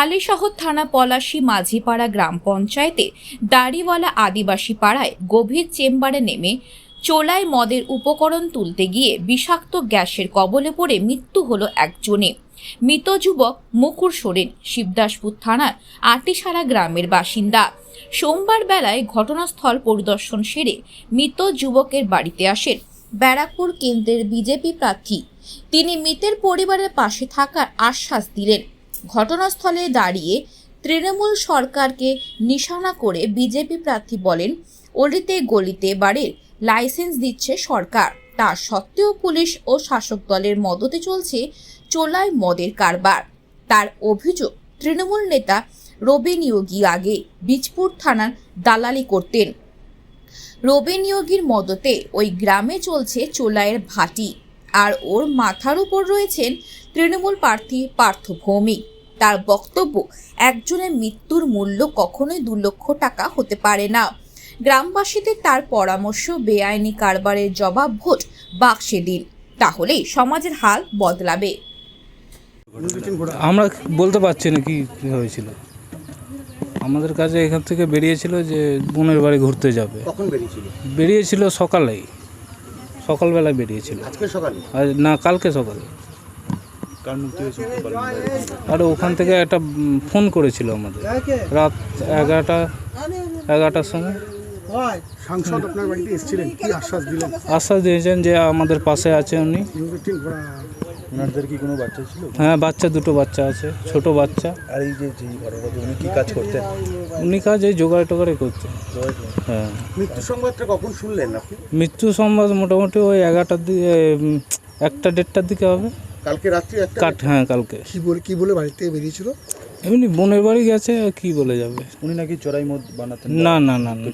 হালিশহর থানা পলাশী মাঝিপাড়া গ্রাম পঞ্চায়েতে দাড়িওয়ালা আদিবাসী পাড়ায় গভীর চেম্বারে নেমে চোলায় মদের উপকরণ তুলতে গিয়ে বিষাক্ত গ্যাসের কবলে পড়ে মৃত্যু হলো একজনে। মৃত যুবক মুকুর সোরেন, শিবদাসপুর থানার আটিসারা গ্রামের বাসিন্দা। সোমবার বেলায় ঘটনাস্থল পরিদর্শন সেরে মৃত যুবকের বাড়িতে আসেন ব্যারাকপুর কেন্দ্রের বিজেপি প্রার্থী। তিনি মৃতের পরিবারের পাশে থাকার আশ্বাস দিলেন। ঘটনাস্থলে দাঁড়িয়ে তৃণমূল সরকারকে নিশানা করে বিজেপি প্রার্থী বলেন, অলিতে গলিতে বাড়ির লাইসেন্স দিচ্ছে সরকার। তা সত্ত্বেও পুলিশ ও শাসক দলের মদতে চলছে চোলায় মদের কারবার। তার অভিযোগ তৃণমূল নেতা রবি নিয়োগী আগে বীজপুর থানার দালালি করতেন। রবি নিয়োগীর মদতে ওই গ্রামে চলছে চোলাইয়ের ভাটি। আর ওর মাথার উপর রয়েছেন তৃণমূল প্রার্থী পার্থ ভৌমিক। তার বক্তব্য একজনের মৃত্যুর মূল্য কখনোই দু লক্ষ টাকা হতে পারে না। গ্রামবাসীদের তার পরামর্শ বেআইনি কারবারের জবাব ভোট বাক্সে দিন। তাহলেই সমাজের হাল বদলাবে। আমরা বলতে পারছি না কি কি হয়েছিল। আমাদের কাছে এখান থেকে বেরিয়েছিল যে বোনের বাড়ি ঘুরতে যাবে। কখন বেরিয়েছিল? বেরিয়েছিল সকালেই। সকালবেলায় বেরিয়েছিল। আজকে সকালে? না কালকে সকালে। কার মুক্তি হয়েছে আর ওখান থেকে একটা উম, ফোন করেছিল আমাদের। রাত এগারোটা এগারোটার সময়। সাংসদ আপনার বাড়িতে এসেছিলেন কি আশ্বাস দিলেন? আশ্বাস দিয়েছেন যে আমাদের পাশে আছে উনি। ইনভেস্টিং করা ওনাদের কি কোনো বাচ্চা ছিল? হ্যাঁ বাচ্চা দুটো বাচ্চা আছে ছোট বাচ্চা। আর এই যে উনি কি কাজ করতেন? উনি কাজ এই জোগাড় টোগাড়ে করছেন হ্যাঁ। মৃত্যু সংবাদটা কখন শুনলেন আপনি? মৃত্যু সংবাদ মোটামুটি ওই এগারোটার দিকে উম, একটা দেড়টার দিকে হবে। কালকে রাত্রি একটা কাট হ্যাঁ কালকে। কি বলে কি বলে বাড়ি থেকে বেরিয়েছিল? এমনি বোনের বাড়ি গেছে আর কি বলে যাবে? উনি নাকি চড়াই মদ বানাতেন? না না না না।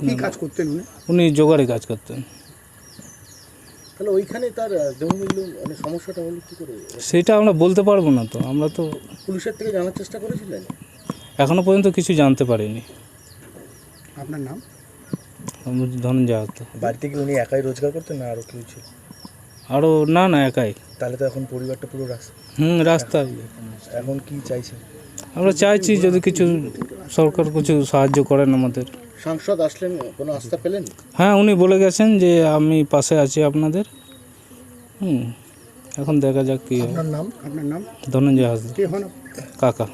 কি কাজ করতেন উনি? উনি জোগাড়ে কাজ করতেন। তাহলে ওইখানে তার দেহমূল্য মানে সমস্যাটা হলো কি করে? সেটা আমরা বলতে পারব না তো আমরা তো পুলিশের থেকে জানার চেষ্টা করেছিলেন? এখনও পর্যন্ত কিছু জানতে পারিনি। আপনার নাম? ধনঞ্জয় হতো বাড়িতে কি উনি একাই রোজগার করতেন না আরও কেউ ছিল? আরও না না একাই। তাহলে তো এখন পরিবারটা পুরো রাস্তা। হুম রাস্তা এখন কি চাইছেন? আমরা চাইছি যদি কিছু সরকার কিছু সাহায্য করেন আমাদের। সাংসদ আসলেন কোনো আস্থা পেলেন? হ্যাঁ উনি বলে গেছেন যে আমি পাশে আছি আপনাদের। হুম এখন দেখা যাক কী আপনার নাম? আপনার নাম? ধনঞ্জয় হাসদা কে হন কাকা।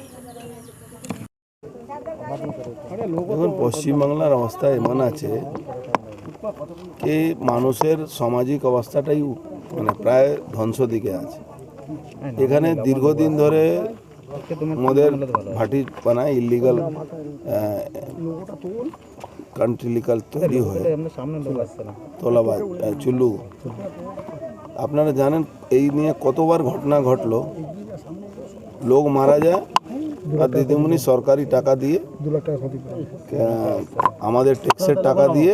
এখন পশ্চিমবাংলার অবস্থা এমন আছে কি মানুষের সামাজিক অবস্থাটাই মানে প্রায় ধ্বংস দিকে আছে। এখানে দীর্ঘদিন ধরে মদের ভাটি বানায় ইলিগাল কান্ট্রিলিকাল তৈরি হয়ে তোলাবাজ চুল্লু। আপনারা জানেন, এই নিয়ে কতবার ঘটনা ঘটলো। লোক মারা যায় আর দিদিমণি সরকারি টাকা দিয়ে আমাদের ট্যাক্সের টাকা দিয়ে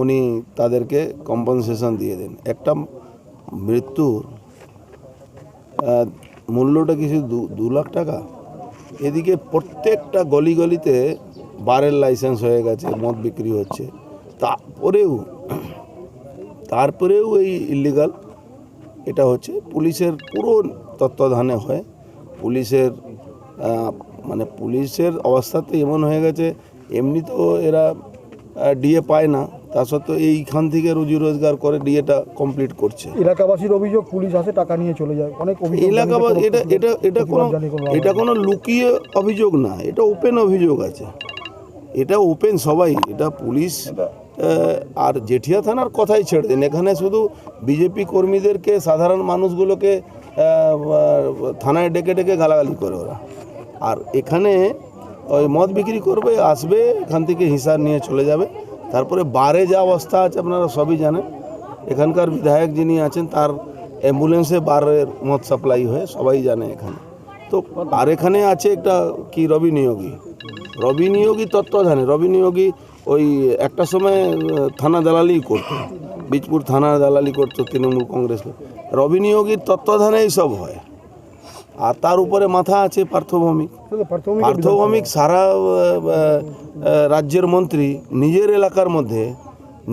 উনি তাদেরকে কম্পনসেশন দিয়ে দেন। একটা মৃত্যুর মূল্যটা কিছু দু- লাখ টাকা? এদিকে প্রত্যেকটা গলি গলিতে বারের লাইসেন্স হয়ে গেছে, মদ বিক্রি হচ্ছে। তারপরেও তারপরেও এই ইলিগাল এটা হচ্ছে। পুলিশের পুরো তত্ত্বাবধানে হয়। পুলিশের মানে পুলিশের অবস্থাতে এমন হয়ে গেছে এমনি তো এরা ডিএ পায় না। তা সত্ত্বেও এইখান থেকে রুজি রোজগার করে ডিএটা কমপ্লিট করছে। এলাকাবাসীর অভিযোগ পুলিশ আসে টাকা নিয়ে চলে যায়। অনেক অভিযোগ এলাকা এটা এটা এটা কোনো এটা কোনো লুকিয়ে অভিযোগ না এটা ওপেন অভিযোগ আছে। এটা ওপেন সবাই এটা পুলিশ আর জেঠিয়া থানার কথাই ছেড়ে দিন। এখানে শুধু বিজেপি কর্মীদেরকে সাধারণ মানুষগুলোকে থানায় ডেকে ডেকে গালাগালি করে ওরা। আর এখানে ওই মদ বিক্রি করবে আসবে এখান থেকে হিসাব নিয়ে চলে যাবে। তারপরে বারে যা অবস্থা আছে আপনারা সবই জানেন। এখানকার বিধায়ক যিনি আছেন, তার অ্যাম্বুলেন্সে বারের মদ সাপ্লাই হয়ে সবাই জানে এখানে। তো আর এখানে আছে একটা কি, রবি নিয়োগী। রবি নিয়োগী তত্ত্বাবধানে রবি নিয়োগী ওই একটা সময় থানা দালালি করতো। বীজপুর থানা দালালি করতো তৃণমূল কংগ্রেস রবি নিয়োগীর তত্ত্বাবধানেই সব হয়। আর তার উপরে মাথা আছে পার্থভৌমিক। পার্থভৌমিক সারা রাজ্যের মন্ত্রী নিজের এলাকার মধ্যে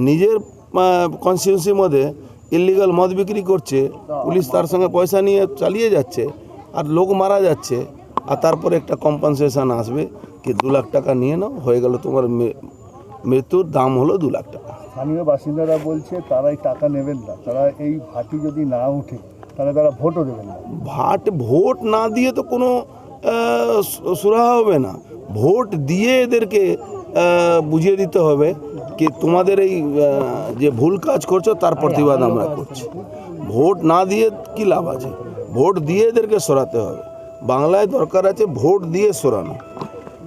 নিজের কনস্টিটিউন্সির মধ্যে ইলিগাল মদ বিক্রি করছে পুলিশ তার সঙ্গে পয়সা নিয়ে চালিয়ে যাচ্ছে আর লোক মারা যাচ্ছে আর তারপরে একটা কম্পনসেশন আসবে কি দু লাখ টাকা নিয়ে নাও হয়ে গেল তোমার মৃত্যুর দাম হলো দু লাখ টাকা। স্থানীয় বাসিন্দারা বলছে তারা এই টাকা নেবেন না তারা এই ভাটি যদি না ওঠে তাহলে তারা ভোটও দেবেন না। ভাট ভোট না দিয়ে তো কোনো সুরাহা হবে না। ভোট দিয়ে এদেরকে বুঝিয়ে দিতে হবে কি তোমাদের এই যে ভুল কাজ করছ তার প্রতিবাদ আমরা করছি। ভোট না দিয়ে কি লাভ আছে? ভোট দিয়ে এদেরকে সরাতে হবে। বাংলায় দরকার আছে ভোট দিয়ে সরানো।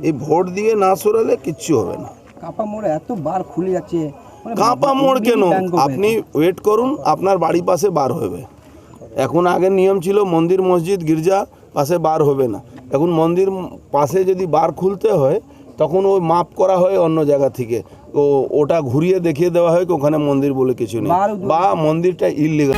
এই ভোট দিয়ে না সরালে কিচ্ছু হবে না। কাপা মোড়ে এত বার খুলে যাচ্ছে। মানে কাঁপা মোড় কেন? আপনি ওয়েট করুন আপনার বাড়ি পাশে বার হবে। এখন আগের নিয়ম ছিল মন্দির মসজিদ গির্জা পাশে বার হবে না। এখন মন্দির পাশে যদি বার খুলতে হয় তখন ওই মাপ করা হয় অন্য জায়গা থেকে। ও ওটা ঘুরিয়ে দেখিয়ে দেওয়া হয় ওখানে মন্দির বলে কিছু নেই। বা মন্দিরটা ইলিগাল